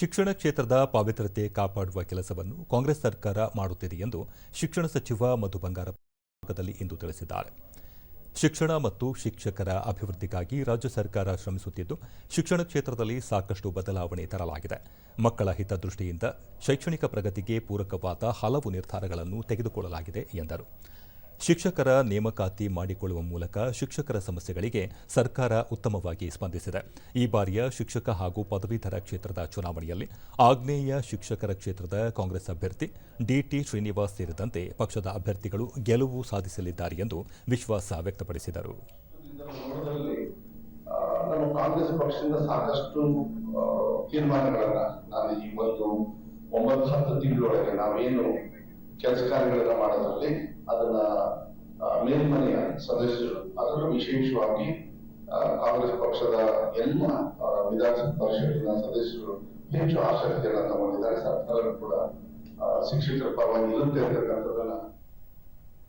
ಶಿಕ್ಷಣ ಕ್ಷೇತ್ರದ ಪಾವಿತ್ರ್ಯತೆ ಕಾಪಾಡುವ ಕೆಲಸವನ್ನು ಕಾಂಗ್ರೆಸ್ ಸರ್ಕಾರ ಮಾಡುತ್ತಿದೆ ಎಂದು ಶಿಕ್ಷಣ ಸಚಿವ ಮಧು ಬಂಗಾರದಲ್ಲಿ ಇಂದು ತಿಳಿಸಿದ್ದಾರೆ. ಶಿಕ್ಷಣ ಮತ್ತು ಶಿಕ್ಷಕರ ಅಭಿವೃದ್ಧಿಗಾಗಿ ರಾಜ್ಯ ಸರ್ಕಾರ ಶ್ರಮಿಸುತ್ತಿದ್ದು, ಶಿಕ್ಷಣ ಕ್ಷೇತ್ರದಲ್ಲಿ ಸಾಕಷ್ಟು ಬದಲಾವಣೆ ತರಲಾಗಿದೆ. ಮಕ್ಕಳ ಹಿತದೃಷ್ಟಿಯಿಂದ ಶೈಕ್ಷಣಿಕ ಪ್ರಗತಿಗೆ ಪೂರಕವಾದ ಹಲವು ನಿರ್ಧಾರಗಳನ್ನು ತೆಗೆದುಕೊಳ್ಳಲಾಗಿದೆ ಎಂದರು. ಶಿಕ್ಷಕರ ನೇಮಕಾತಿ ಮಾಡಿಕೊಳ್ಳುವ ಮೂಲಕ ಶಿಕ್ಷಕರ ಸಮಸ್ಯೆಗಳಿಗೆ ಸರ್ಕಾರ ಉತ್ತಮವಾಗಿ ಸ್ಪಂದಿಸಿದೆ. ಈ ಬಾರಿಯ ಶಿಕ್ಷಕ ಹಾಗೂ ಪದವೀಧರ ಕ್ಷೇತ್ರದ ಚುನಾವಣೆಯಲ್ಲಿ ಆಗ್ನೇಯ ಶಿಕ್ಷಕರ ಕ್ಷೇತ್ರದ ಕಾಂಗ್ರೆಸ್ ಅಭ್ಯರ್ಥಿ ಡಿಟಿ ಶ್ರೀನಿವಾಸ್ ಸೇರಿದಂತೆ ಪಕ್ಷದ ಅಭ್ಯರ್ಥಿಗಳು ಗೆಲುವು ಸಾಧಿಸಲಿದ್ದಾರೆ ಎಂದು ವಿಶ್ವಾಸ ವ್ಯಕ್ತಪಡಿಸಿದರು. ತೀರ್ಮಾನಗಳನ್ನ ನಾನು ಈ ಒಂದು ಒಂಬತ್ತು ಹತ್ತು ತಿಂಗಳೊಳಗೆ ನಾವೇನು ಕೆಲಸ ಕಾರ್ಯಗಳನ್ನ ಮಾಡೋದ್ರಲ್ಲಿ ಅದನ್ನ ಮೇಲ್ಮನೆಯ ಸದಸ್ಯರು ಅದರಲ್ಲೂ ವಿಶೇಷವಾಗಿ ಕಾಂಗ್ರೆಸ್ ಪಕ್ಷದ ಎಲ್ಲ ಆ, ವಿಧಾನಸಭಾ ಪರಿಷತ್ತಿನ ಸದಸ್ಯರು ಹೆಚ್ಚು ಆಸಕ್ತಿಯನ್ನ ತಗೊಂಡಿದ್ದಾರೆ. ಸರ್ಕಾರ ಕೂಡ ಶಿಕ್ಷಕರ ಪರವಾಗಿ ಇರುತ್ತೆ ಅಂತಕ್ಕಂಥದ್ದನ್ನ